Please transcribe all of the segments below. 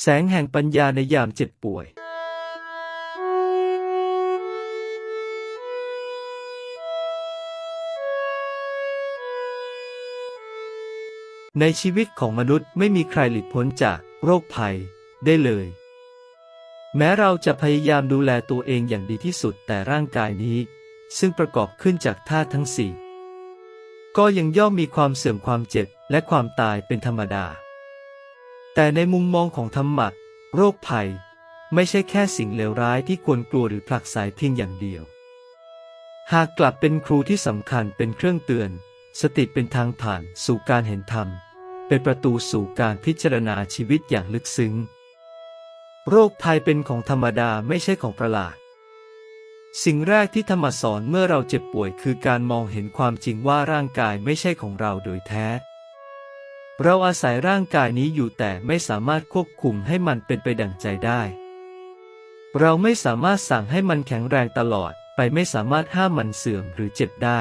แสงแห่งปัญญาในยามเจ็บป่วยในชีวิตของมนุษย์ไม่มีใครหลีกพ้นจากโรคภัยได้เลย แม้เราจะพยายามดูแลตัวเองอย่างดีที่สุดแต่ร่างกายนี้ ซึ่งประกอบขึ้นจากธาตุทั้งสี่ก็ยังย่อมมีความเสื่อมความเจ็บและความตายเป็นธรรมดา แต่ในมุมมองของธรรมะ โรคภัย ไม่ใช่แค่สิ่งเลวร้ายที่ควรกลัวหรือผลักไสเพียงอย่างเดียว หากกลับเป็นครูที่สำคัญเป็นเครื่องเตือน สติเป็นทางผ่านสู่การเห็นธรรม เป็นประตูสู่การพิจารณาชีวิตอย่างลึกซึ้ง โรคภัยเป็นของธรรมดาไม่ใช่ของประหลาดสิ่งแรกที่ธรรมสอนเมื่อเราเจ็บป่วยคือการมองเห็นความจริงว่าร่างกายไม่ใช่ของเราโดยแท้ เราอาศัยร่างกายนี้อยู่แต่ไม่สามารถควบคุมให้มันเป็นไปดั่งใจได้ เราไม่สามารถสั่งให้มันแข็งแรงตลอดไปไม่สามารถห้ามมันเสื่อมหรือเจ็บได้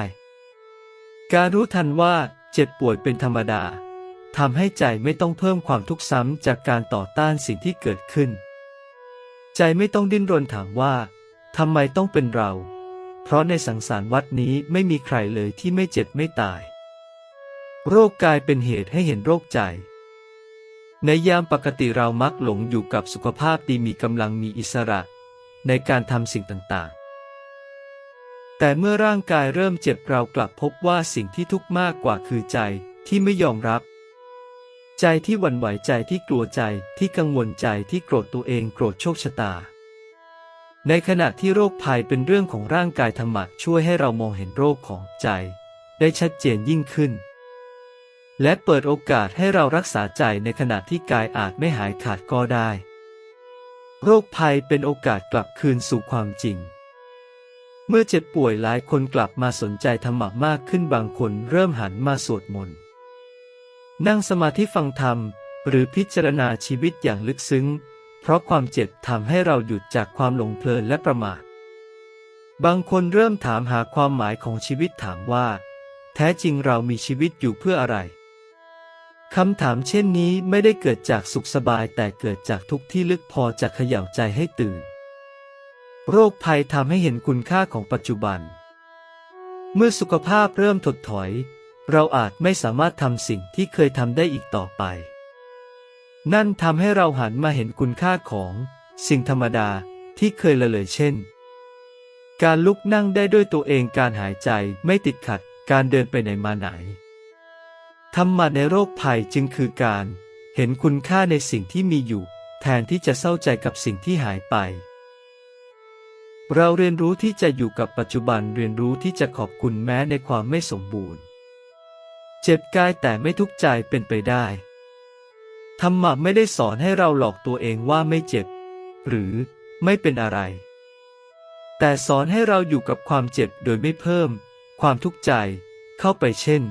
การรู้ทันว่าเจ็บป่วยเป็นธรรมดาทำให้ใจไม่ต้องเพิ่มความทุกข์ซ้ำจากการต่อต้านสิ่งที่เกิดขึ้น ใจไม่ต้องดิ้นรนถามว่าทำไมต้องเป็นเรา เพราะในสังสารวัดนี้ไม่มีใครเลยที่ไม่เจ็บไม่ตาย โรคกายเป็นเหตุให้เห็นโรคใจ ในยามปกติเรามักหลงอยู่กับสุขภาพดีมีกำลังมีอิสระ ในการทำสิ่งต่างๆ แต่เมื่อร่างกายเริ่มเจ็บเรากลับพบว่าสิ่งที่ทุกข์มากกว่าคือใจที่ไม่ยอมรับ ใจที่หวั่นไหวใจที่กลัวใจที่กังวลใจที่โกรธตัวเองโกรธโชคชะตา ในขณะที่โรคภัยเป็นเรื่องของร่างกายธรรมะช่วยให้เรามองเห็นโรคของใจ ได้ชัดเจนยิ่งขึ้น และเปิดโอกาสให้เรารักษาใจในขณะที่กายอาจไม่หายขาดก็ได้ โรคภัยเป็นโอกาสกลับคืนสู่ความจริง เมื่อเจ็บป่วยหลายคนกลับมาสนใจธรรมะมากขึ้นบางคนเริ่มหันมาสวดมนต์นั่งสมาธิฟังธรรม หรือพิจารณาชีวิตอย่างลึกซึ้ง เพราะความเจ็บทำให้เราหยุดจากความหลงเพลินและประมาท บางคนเริ่มถามหาความหมายของชีวิตถามว่า แท้จริงเรามีชีวิตอยู่เพื่ออะไร คำถามเช่นนี้ไม่ได้เกิดจากสุขสบายแต่เกิดจากทุกข์ที่ลึกพอจะเขย่าใจให้ตื่น โรคภัยทำให้เห็นคุณค่าของปัจจุบัน เมื่อสุขภาพเริ่มถดถอย เราอาจไม่สามารถทำสิ่งที่เคยทำได้อีกต่อไป นั่นทำให้เราหันมาเห็นคุณค่าของ สิ่งธรรมดาที่เคยละเลยเช่น การลุกนั่งได้ด้วยตัวเองการหายใจไม่ติดขัดการเดินไปไหนมาไหน ธรรมะในโรคภัยจึงคือการ เห็นคุณค่าในสิ่งที่มีอยู่ แทนที่จะเศร้าใจกับสิ่งที่หายไป เราเรียนรู้ที่จะอยู่กับปัจจุบันเรียนรู้ที่จะขอบคุณแม้ในความไม่สมบูรณ์ เจ็บกายแต่ไม่ทุกข์ใจเป็นไปได้ธรรมะไม่ได้สอนให้เราหลอกตัวเองว่าไม่เจ็บ หรือไม่เป็นอะไร แต่สอนให้เราอยู่กับความเจ็บโดยไม่เพิ่ม ความทุกข์ใจเข้าไปเช่น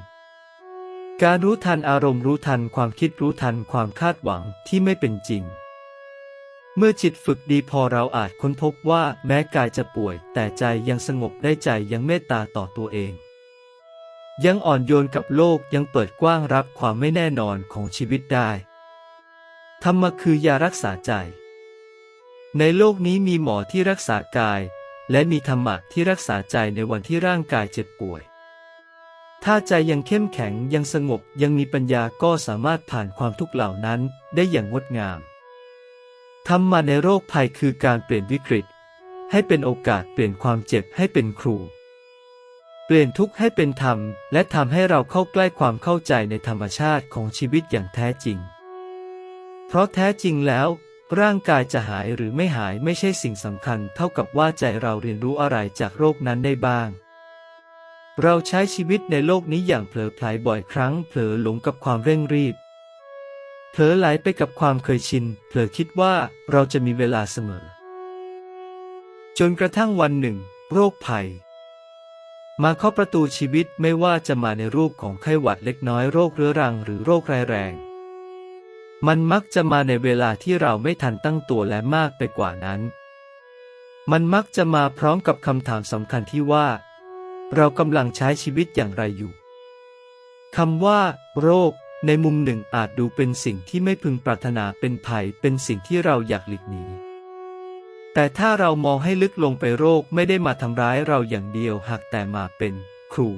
การรู้ทันอารมณ์รู้ทันความคิดรู้ทันความคาดหวังที่ไม่เป็นจริง เมื่อจิตฝึกดีพอเราอาจค้นพบว่าแม้กายจะป่วย แต่ใจยังสงบได้ใจยังเมตตาต่อตัวเอง ยังอ่อนโยนกับโลกยังเปิดกว้างรับความไม่แน่นอนของชีวิตได้ ธรรมะคือยารักษาใจ ในโลกนี้มีหมอที่รักษากาย และมีธรรมะที่รักษาใจในวันที่ร่างกายเจ็บป่วย ถ้าใจยังเข้มแข็งยังสงบยังมีปัญญาก็สามารถผ่านความทุกข์เหล่านั้นได้อย่างงดงามธรรมะในโรคภัยคือการเปลี่ยนวิกฤต ให้เป็นโอกาสเปลี่ยนความเจ็บให้เป็นครู เปลี่ยนทุกข์ให้เป็นธรรม และทำให้เราเข้าใกล้ความเข้าใจในธรรมชาติของชีวิตอย่างแท้จริง เพราะแท้จริงแล้ว ร่างกายจะหายหรือไม่หายไม่ใช่สิ่งสำคัญ เท่ากับว่าใจเราเรียนรู้อะไรจากโรคนั้นได้บ้าง เราใช้ชีวิตในโลกนี้อย่างเผลอไผลบ่อยครั้ง เผลอหลงกับความเร่งรีบ เผลอไหลไปกับความเคยชิน เผลอคิดว่าเราจะมีเวลาเสมอ จนกระทั่งวันหนึ่ง โรคภัย มาเคาะประตูชีวิตไม่ว่าจะมาในรูปของไข้หวัดเล็กน้อยโรคเรื้อรังหรือโรคร้ายแรง มันมักจะมาในเวลาที่เราไม่ทันตั้งตัวและมากไปกว่านั้น มันมักจะมาพร้อมกับคำถามสำคัญที่ว่า เรากำลังใช้ชีวิตอย่างไรอยู่คำว่า โรค ในมุมหนึ่งอาจดูเป็นสิ่งที่ไม่พึงปรารถนาเป็นภัยเป็นสิ่งที่เราอยากหลีกหนีแต่ถ้าเรามองให้ลึกลงไปโรคไม่ได้มาทำร้ายเราอย่างเดียวหากแต่มาเป็นครู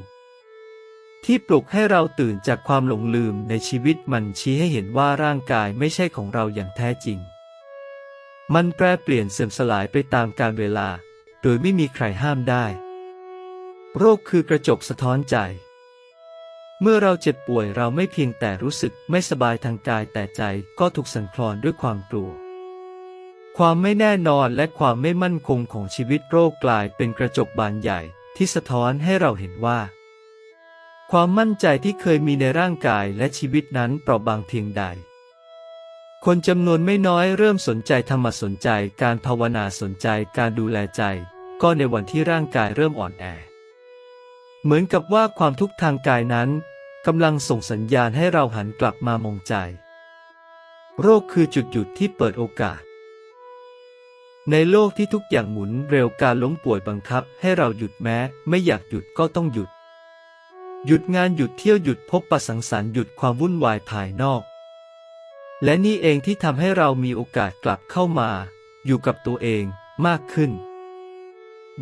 ที่ปลุกให้เราตื่นจากความหลงลืมในชีวิตมันชี้ให้เห็นว่าร่างกายไม่ใช่ของเราอย่างแท้จริง มันแปรเปลี่ยนเสื่อมสลายไปตามกาลเวลา โดยไม่มีใครห้ามได้ โรคคือกระจกสะท้อนใจ เมื่อเราเจ็บป่วยเราไม่เพียงแต่รู้สึกไม่สบายทางกายแต่ใจก็ถูกสั่นคลอนด้วยความกลัว ความไม่แน่นอนและความไม่มั่นคงของชีวิตโรคกลายเป็นกระจกบานใหญ่ที่สะท้อนให้เราเห็นว่า ความมั่นใจที่เคยมีในร่างกายและชีวิตนั้นเปราะบางเพียงใด คนจำนวนไม่น้อยเริ่มสนใจธรรมสนใจการภาวนาสนใจการดูแลใจ ก็ในวันที่ร่างกายเริ่มอ่อนแอ เหมือนกับว่าความทุกข์ทางกายนั้นกำลังส่งสัญญาณให้เราหันกลับมามองใจ โรคคือจุดหยุดที่เปิดโอกาส ในโลกที่ทุกอย่างหมุนเร็วการล้มป่วยบังคับให้เราหยุดแม้ ไม่อยากหยุดก็ต้องหยุด หยุดงานหยุดเที่ยวหยุดพบประสังสรรค์หยุดความวุ่นวายภายนอก และนี่เองที่ทำให้เรามีโอกาสกลับเข้ามา อยู่กับตัวเองมากขึ้น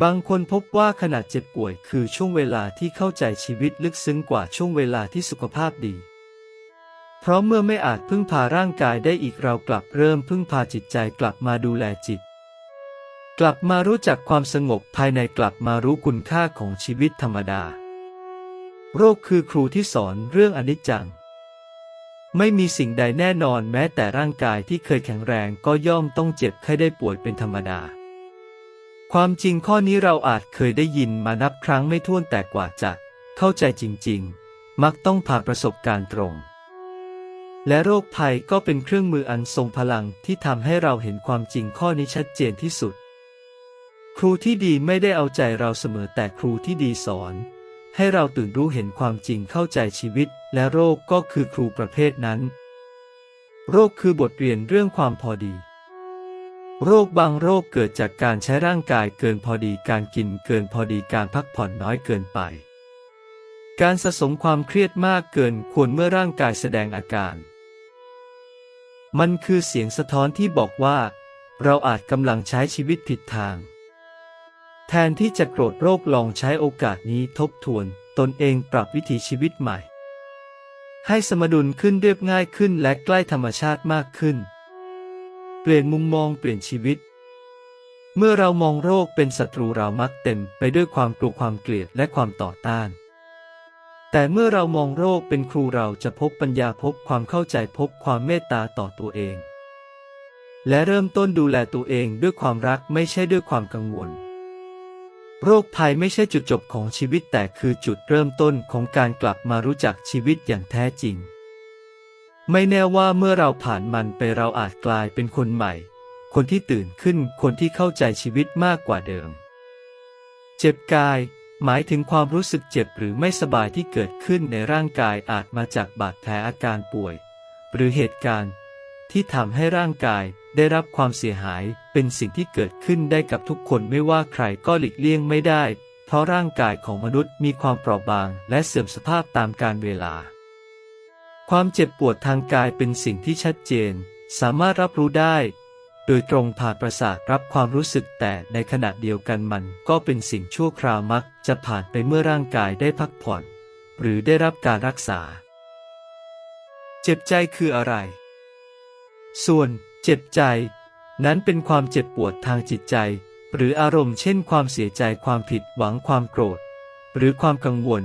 บางคนพบว่าขณะเจ็บป่วยคือช่วงเวลาที่เข้าใจชีวิตลึกซึ้งกว่าช่วงเวลาที่สุขภาพดี เพราะเมื่อไม่อาจพึ่งพาร่างกายได้อีกเรากลับเริ่มพึ่งพาจิตใจกลับมาดูแลจิต กลับมารู้จักความสงบภายในกลับมารู้คุณค่าของชีวิตธรรมดา โรคคือครูที่สอนเรื่องอนิจจัง ไม่มีสิ่งใดแน่นอนแม้แต่ร่างกายที่เคยแข็งแรงก็ย่อมต้องเจ็บไข้ได้ป่วยเป็นธรรมดา ความจริงข้อนี้เราอาจเคยได้ยินมานับครั้งไม่ถ้วนแต่กว่าจะ เข้าใจจริง ๆ มักต้องผ่านประสบการณ์ตรง และโรคภัยก็เป็นเครื่องมืออันทรงพลังที่ทำให้เราเห็นความจริงข้อนี้ชัดเจนที่สุด ครูที่ดีไม่ได้เอาใจเราเสมอแต่ครูที่ดีสอน ให้เราตื่นรู้เห็นความจริงเข้าใจชีวิต และโรคก็คือครูประเภทนั้น โรคคือบทเรียนเรื่องความพอดี โรคบางโรคเกิดจากการใช้ร่างกายเกินพอดีการกินเกินพอดีการพักผ่อนน้อยเกินไป การสะสมความเครียดมากเกินควรเมื่อร่างกายแสดงอาการ มันคือเสียงสะท้อนที่บอกว่า เราอาจกำลังใช้ชีวิตผิดทาง แทนที่จะโกรธโรคลองใช้โอกาสนี้ทบทวน ตนเองปรับวิถีชีวิตใหม่ ให้สมดุลขึ้นเรียบง่ายขึ้นและใกล้ธรรมชาติมากขึ้น เปลี่ยนมุมมองเปลี่ยนชีวิต เมื่อเรามองโรคเป็นศัตรูเรามักเต็มไปด้วยความกลัวความเกลียดและความต่อต้าน แต่เมื่อเรามองโรคเป็นครูเราจะพบปัญญาพบความเข้าใจพบความเมตตาต่อตัวเอง และเริ่มต้นดูแลตัวเองด้วยความรักไม่ใช่ด้วยความกังวล โรคภัยไม่ใช่จุดจบของชีวิตแต่คือจุดเริ่มต้นของการกลับมารู้จักชีวิตอย่างแท้จริง ไม่แน่ว่าเมื่อเราผ่านมันไปเราอาจกลายเป็นคนใหม่ คนที่ตื่นขึ้น คนที่เข้าใจชีวิตมากกว่าเดิม เจ็บกาย หมายถึงความรู้สึกเจ็บหรือไม่สบายที่เกิดขึ้นในร่างกายอาจมาจากบาดแผลอาการป่วย หรือเหตุการณ์ ที่ทำให้ร่างกายได้รับความเสียหายเป็นสิ่งที่เกิดขึ้นได้กับทุกคนไม่ว่าใครก็หลีกเลี่ยงไม่ได้ เพราะร่างกายของมนุษย์มีความเปราะบางและเสื่อมสภาพตามกาลเวลา ความเจ็บปวดทางกายเป็นสิ่งที่ชัดเจน สามารถรับรู้ได้ โดยตรงผ่านประสาทรับความรู้สึกแต่ในขณะเดียวกันมันก็เป็นสิ่งชั่วคราวมักจะผ่านไปเมื่อร่างกายได้พักผ่อน หรือได้รับการรักษา เจ็บใจคืออะไร ส่วนเจ็บใจ นั้นเป็นความเจ็บปวดทางจิตใจ หรืออารมณ์เช่น ความเสียใจความผิดหวังความโกรธ หรือความกังวล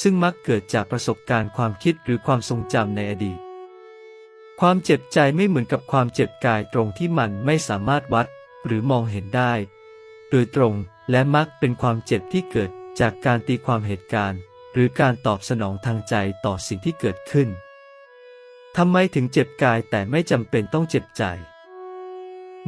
ซึ่งมักเกิดจากประสบการณ์ความคิดหรือความทรงจำในอดีต ความเจ็บใจไม่เหมือนกับความเจ็บกายตรงที่มันไม่สามารถวัดหรือมองเห็นได้ โดยตรงและมักเป็นความเจ็บที่เกิดจากการตีความเหตุการณ์ หรือการตอบสนองทางใจต่อสิ่งที่เกิดขึ้นทำไมถึงเจ็บกายแต่ไม่จำเป็นต้องเจ็บใจ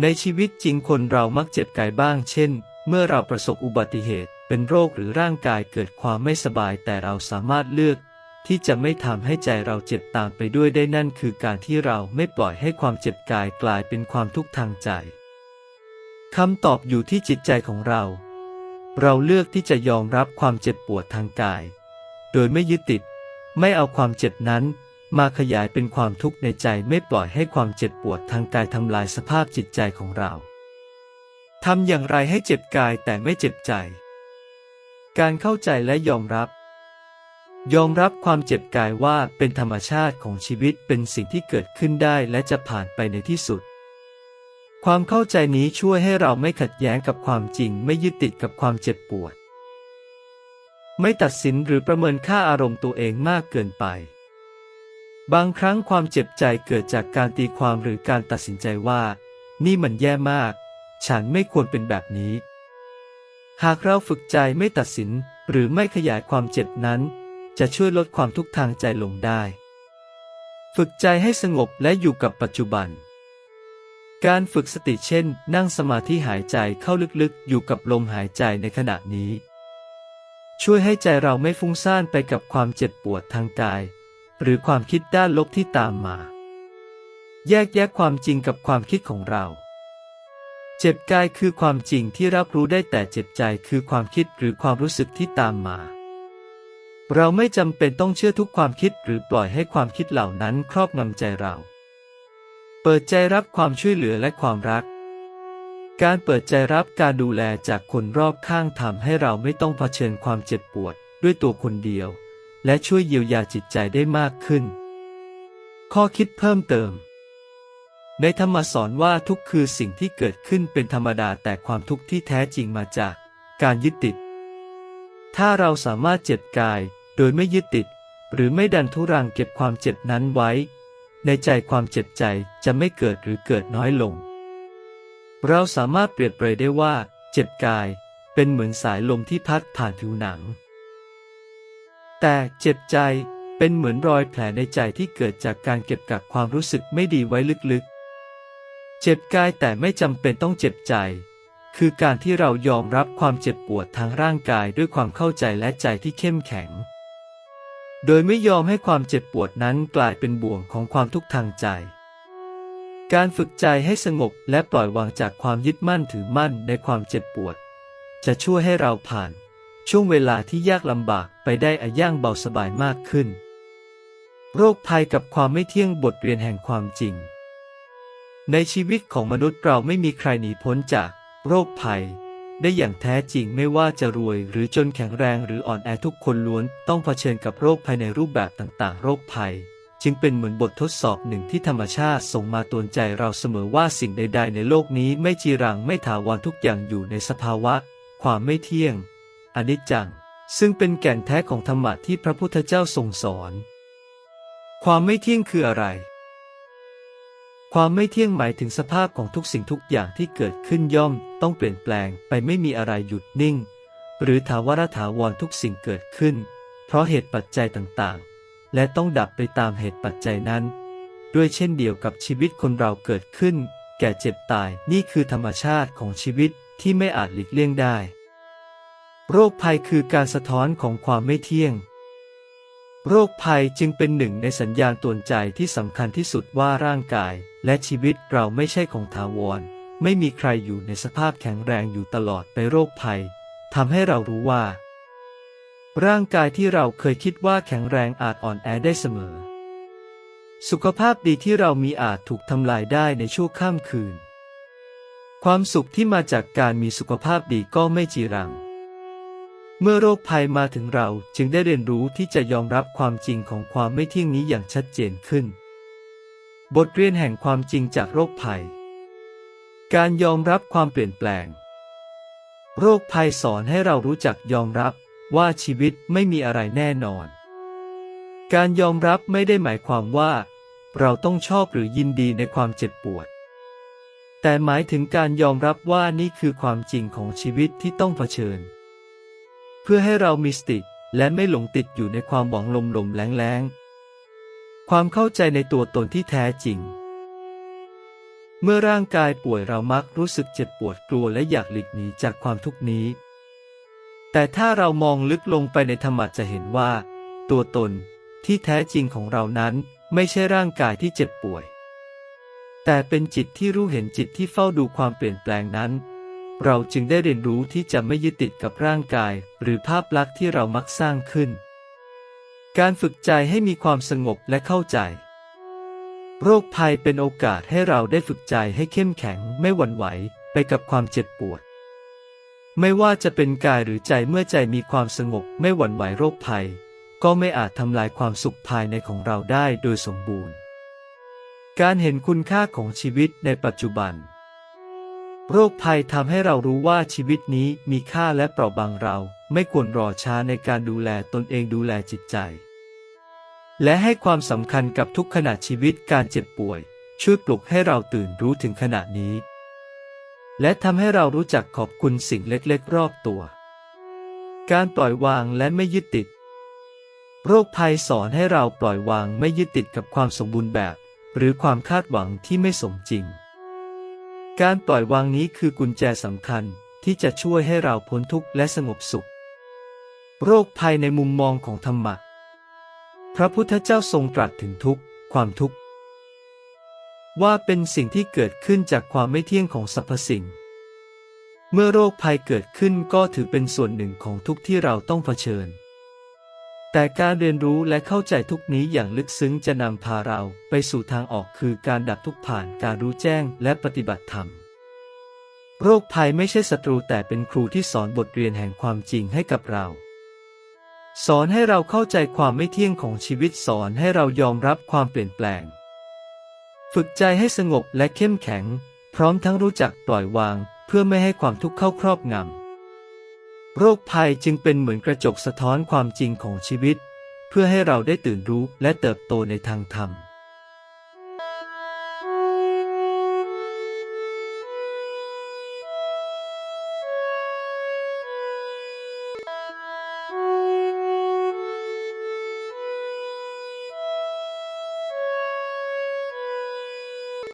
ในชีวิตจริงคนเรามักเจ็บกายบ้าง เช่น เมื่อเราประสบอุบัติเหตุ เป็นโรคหรือร่างกายเกิดความไม่สบายแต่เราสามารถเลือก ที่จะไม่ทำให้ใจเราเจ็บตามไปด้วยได้นั่นคือการที่เราไม่ปล่อยให้ความเจ็บกายกลายเป็นความทุกข์ทางใจคำตอบอยู่ที่จิตใจของเรา เราเลือกที่จะยอมรับความเจ็บปวดทางกาย โดยไม่ยึดติด ไม่เอาความเจ็บนั้น มาขยายเป็นความทุกข์ในใจไม่ปล่อยให้ความเจ็บปวดทางกายทำลายสภาพจิตใจของเราทำอย่างไรให้เจ็บกายแต่ไม่เจ็บใจ การเข้าใจและยอมรับ ยอมรับความเจ็บกายว่าเป็นธรรมชาติของชีวิตเป็นสิ่งที่เกิดขึ้นได้และจะผ่านไปในที่สุด ความเข้าใจนี้ช่วยให้เราไม่ขัดแย้งกับความจริงไม่ยึดติดกับความเจ็บปวด ไม่ตัดสินหรือประเมินค่าอารมณ์ตัวเองมากเกินไป บางครั้งความเจ็บใจเกิดจากการตีความหรือการตัดสินใจว่า นี่มันแย่มาก ฉันไม่ควรเป็นแบบนี้ หากเราฝึกใจไม่ตัดสินหรือไม่ขยายความเจ็บนั้น จะช่วยลดความทุกข์ทางใจลงได้ ฝึกใจให้สงบและอยู่กับปัจจุบัน การฝึกสติเช่น นั่งสมาธิหายใจเข้าลึกๆ อยู่กับลมหายใจในขณะนี้ ช่วยให้ใจเราไม่ฟุ้งซ่านไปกับความเจ็บปวดทางกาย หรือความคิดด้านลบที่ตามมา แยกแยะความจริงกับความคิดของเรา เจ็บกายคือความจริงที่รับรู้ได้แต่เจ็บใจคือความคิดหรือความรู้สึกที่ตามมา เราไม่จำเป็นต้องเชื่อทุกความคิดหรือปล่อยให้ความคิดเหล่านั้นครอบงำใจเรา เปิดใจรับความช่วยเหลือและความรัก การเปิดใจรับการดูแลจากคนรอบข้างทำให้เราไม่ต้องเผชิญความเจ็บปวดด้วยตัวคนเดียว และช่วยเยียวยาจิตใจได้มากขึ้น ข้อคิดเพิ่มเติม ในธรรมสอนว่าทุกคือสิ่งที่เกิดขึ้นเป็นธรรมดาแต่ความทุกข์ที่แท้จริงมาจากการยึดติด ถ้าเราสามารถเจ็บกายโดยไม่ยึดติด หรือไม่ดันทุรังเก็บความเจ็บนั้นไว้ ในใจความเจ็บใจจะไม่เกิดหรือเกิดน้อยลง เราสามารถเปรียบเปรยได้ว่า เจ็บกายเป็นเหมือนสายลมที่พัดผ่านผิวหนัง แต่เจ็บใจเป็นเหมือนรอยแผลในใจที่เกิดจากการเก็บกักความรู้สึกไม่ดีไว้ลึก เจ็บกายแต่ไม่จำเป็นต้องเจ็บใจ คือการที่เรายอมรับความเจ็บปวดทางร่างกายด้วยความเข้าใจและใจที่เข้มแข็ง โดยไม่ยอมให้ความเจ็บปวดนั้นกลายเป็นบ่วงของความทุกข์ทางใจ การฝึกใจให้สงบและปล่อยวางจากความยึดมั่นถือมั่นในความเจ็บปวด จะช่วยให้เราผ่าน ช่วงเวลาที่ยากลำบากไปได้อาย่างเบาสบายมากขึ้น โรคภัยกับความไม่เที่ยงบทเรียนแห่งความจริง ในชีวิตของมนุษย์เราไม่มีใครหนีพ้นจากโรคภัย ได้อย่างแท้จริงไม่ว่าจะรวยหรือจนแข็งแรงหรืออ่อนแอทุกคนล้วนต้องเผชิญกับโรคภัยในรูปแบบต่างๆ โรคภัย จึงเป็นเหมือนบททดสอบหนึ่งที่ธรรมชาติส่งมาตวนใจเราเสมอว่าสิ่งใด ๆ ในโลกนี้ไม่จีรังไม่ถาวรทุกอย่างอยู่ในสภาวะ ความไม่เที่ยงอนิจจัง ซึ่งเป็นแก่นแท้ของธรรมะที่พระพุทธเจ้าทรงสอน ความไม่เที่ยงคืออะไร ความไม่เที่ยงหมายถึงสภาพของทุกสิ่งทุกอย่างที่เกิดขึ้นย่อม ต้องเปลี่ยนแปลงไปไม่มีอะไรหยุดนิ่ง หรือถาวรถาวรทุกสิ่งเกิดขึ้น เพราะเหตุปัจจัยต่างๆ และต้องดับไปตามเหตุปัจจัยนั้น ด้วยเช่นเดียวกับชีวิตคนเราเกิดขึ้น แก่เจ็บตายนี่คือธรรมชาติของชีวิตที่ไม่อาจหลีกเลี่ยงได้ โรคภัยคือการสะท้อนของความไม่เที่ยง โรคภัยจึงเป็นหนึ่งในสัญญาณตือนใจที่สำคัญที่สุดว่าร่างกายและชีวิตเราไม่ใช่ของถาวร ไม่มีใครอยู่ในสภาพแข็งแรงอยู่ตลอดไปโรคภัยทำให้เรารู้ว่า ร่างกายที่เราเคยคิดว่าแข็งแรงอาจอ่อนแอได้เสมอ สุขภาพดีที่เรามีอาจถูกทำลายได้ในชั่วข้ามคืน ความสุขที่มาจากการมีสุขภาพดีก็ไม่จีรัง เมื่อโรคภัยมาถึงเราจึงได้เรียนรู้ที่จะยอมรับความจริงของความไม่เที่ยงนี้อย่างชัดเจนขึ้น บทเรียนแห่งความจริงจากโรคภัย การยอมรับความเปลี่ยนแปลง โรคภัยสอนให้เรารู้จักยอมรับว่าชีวิตไม่มีอะไรแน่นอน การยอมรับไม่ได้หมายความว่า เราต้องชอบหรือยินดีในความเจ็บปวด แต่หมายถึงการยอมรับว่านี่คือความจริงของชีวิตที่ต้องเผชิญ เพื่อให้เรามีสติและไม่หลงติดอยู่ในความหวังลมลมแรงแรงความเข้าใจในตัวตนที่แท้จริง เมื่อร่างกายป่วยเรามักรู้สึกเจ็บปวดกลัวและอยากหลีกหนีจากความทุกนี้ แต่ถ้าเรามองลึกลงไปในธรรมะจะเห็นว่า ตัวตนที่แท้จริงของเรานั้นไม่ใช่ร่างกายที่เจ็บป่วย แต่เป็นจิตที่รู้เห็นจิตที่เฝ้าดูความเปลี่ยนแปลงนั้น เราจึงได้เรียนรู้ที่จะไม่ยึดติดกับร่างกาย หรือภาพลักษณ์ที่เรามักสร้างขึ้น การฝึกใจให้มีความสงบและเข้าใจ โรคภัยเป็นโอกาสให้เราได้ฝึกใจให้เข้มแข็งไม่หวั่นไหวไปกับความเจ็บปวด ไม่ว่าจะเป็นกายหรือใจเมื่อใจมีความสงบไม่หวั่นไหวโรคภัย ก็ไม่อาจทำลายความสุขภายในของเราได้โดยสมบูรณ์ การเห็นคุณค่าของชีวิตในปัจจุบัน โรคภัยทำให้เรารู้ว่าชีวิตนี้มีค่าและเปราะบางเรา ไม่ควรรอช้าในการดูแลตนเองดูแลจิตใจ และให้ความสำคัญกับทุกขณะชีวิตการเจ็บป่วย ช่วยปลุกให้เราตื่นรู้ถึงขณะนี้ และทำให้เรารู้จักขอบคุณสิ่งเล็กๆ รอบตัว การปล่อยวางและไม่ยึดติด โรคภัยสอนให้เราปล่อยวางไม่ยึดติดกับความสมบูรณ์แบบ หรือความคาดหวังที่ไม่สมจริง การปล่อยวางนี้คือกุญแจสำคัญที่จะช่วยให้เราพ้นทุกข์และสงบสุข โรคภัยในมุมมองของธรรมะ พระพุทธเจ้าทรงตรัสถึงทุกข์ ความทุกข์ ว่าเป็นสิ่งที่เกิดขึ้นจากความไม่เที่ยงของสรรพสิ่ง เมื่อโรคภัยเกิดขึ้นก็ถือเป็นส่วนหนึ่งของทุกข์ที่เราต้องเผชิญ แต่การเรียนรู้และเข้าใจทุกนี้อย่างลึกซึ้งจะนำพาเราไปสู่ทางออกคือการดับทุกผ่านการรู้แจ้งและปฏิบัติธรรม โรคภัยไม่ใช่ศัตรูแต่เป็นครูที่สอนบทเรียนแห่งความจริงให้กับเรา สอนให้เราเข้าใจความไม่เที่ยงของชีวิตสอนให้เรายอมรับความเปลี่ยนแปลง ฝึกใจให้สงบและเข้มแข็ง พร้อมทั้งรู้จักปล่อยวาง เพื่อไม่ให้ความทุกข์เข้าครอบงำ โรคภัยจึงเป็นเหมือนกระจกสะท้อนความจริงของชีวิต เพื่อให้เราได้ตื่นรู้และเติบโตในทางธรรม